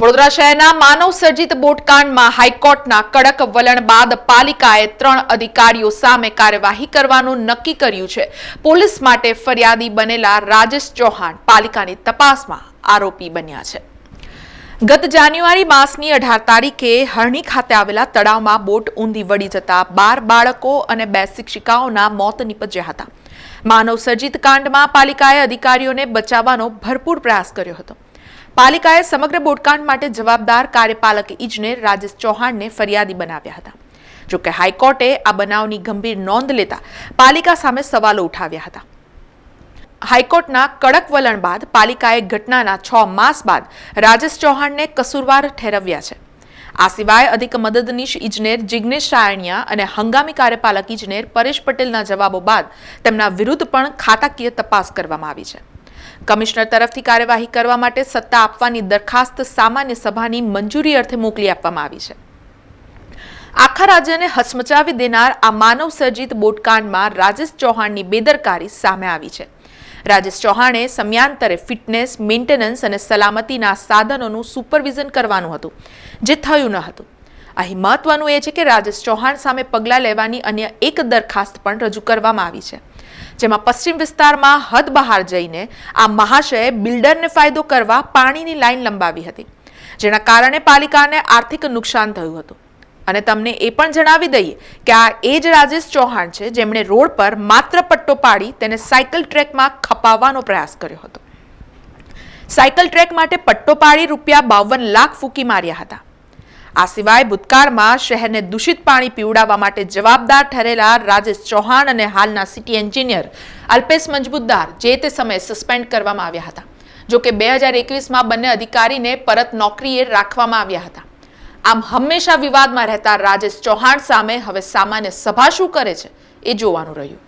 વડોદરા શહેરના માનવ સર્જિત બોટકાંડમાં હાઈકોર્ટના કડક વલણ બાદ પાલિકાએ ત્રણ અધિકારીઓ સામે કાર્યવાહી કરવાનું નક્કી કર્યું છે. પોલીસ માટે ફરિયાદી બનેલા રાજેશ ચૌહાણ પાલિકાની તપાસમાં આરોપી બન્યા છે. ગત જાન્યુઆરી માસની અઢાર તારીખે હરણી ખાતે આવેલા તળાવમાં બોટ ઊંધી વળી જતા બાર બાળકો અને બે શિક્ષિકાઓના મોત નીપજ્યા હતા. માનવ સર્જિત કાંડમાં પાલિકાએ અધિકારીઓને બચાવવાનો ભરપૂર પ્રયાસ કર્યો હતો. પાલિકાએ સમગ્ર બોટકાંડ માટે જવાબદાર કાર્યપાલક ઇજનેર રાજેશ ચૌહાણને ફરિયાદી બનાવ્યા હતા. જોકે હાઈકોર્ટે આ બનાવની ગંભીર નોંધ લેતા પાલિકા સામે સવાલો ઉઠાવ્યા હતા. હાઈકોર્ટના કડક વલણ બાદ પાલિકાએ ઘટનાના છ માસ બાદ રાજેશ ચૌહાણને કસૂરવાર ઠેરવ્યા છે. આ સિવાય અધિક મદદનીશ ઇજનેર જિગ્નેશ સાયણિયા અને હંગામી કાર્યપાલક ઇજનેર પરેશ પટેલના જવાબો બાદ તેમના વિરુદ્ધ પણ ખાતાકીય તપાસ કરવામાં આવી છે. કમિશનર તરફથી કાર્યવાહી કરવા માટે સત્તા આપવાની દરખાસ્ત સામાન્ય સભાની મંજૂરી અર્થે મોકલી આપવામાં આવી છે. આખા રાજ્યને હચમચાવી દેનાર આ માનવ સર્જિત બોટકાંડમાં રાજેશ ચૌહાણની બેદરકારી સામે આવી છે. રાજેશ ચૌહાણે સમયાંતરે ફિટનેસ, મેન્ટેનન્સ અને સલામતીના સાધનોનું સુપરવિઝન કરવાનું હતું, જે થયું ન હતું. અહીં મહત્વનું એ છે કે રાજેશ ચૌહાણ સામે પગલાં લેવાની અન્ય એક દરખાસ્ત પણ રજૂ કરવામાં આવી છે. જેમાં પશ્ચિમ વિસ્તારમાં હદ બહાર જઈને આ મહાશયે બિલ્ડરને ફાયદો કરવા પાણીની લાઇન લંબાવી હતી, જેના કારણે પાલિકાને આર્થિક નુકસાન થયું હતું. અને તમને એ પણ જણાવી દઈએ કે આ એ જ રાજેશ ચૌહાણ છે જેમણે રોડ પર માત્ર પટ્ટો પાડી તેને સાયકલ ટ્રેકમાં ખપાવવાનો પ્રયાસ કર્યો હતો. સાયકલ ટ્રેક માટે પટ્ટો પાડી રૂપિયા બાવન લાખ ફૂકી માર્યા હતા. આ સિવાય ભૂતકાળમાં શહેરને દૂષિત પાણી પીવડાવવા માટે જવાબદાર ઠરેલા રાજેશ ચૌહાણ અને હાલના સિટી એન્જિનિયર અલ્પેશ મજબૂતદાર જે તે સમયે સસ્પેન્ડ કરવામાં આવ્યા હતા. જો કે બે હજાર એકવીસમાં બંને અધિકારીને પરત નોકરીએ રાખવામાં આવ્યા હતા. આમ હંમેશા વિવાદમાં રહેતા રાજેશ ચૌહાણ સામે હવે સામાન્ય સભા શું કરે છે એ જોવાનું રહ્યું.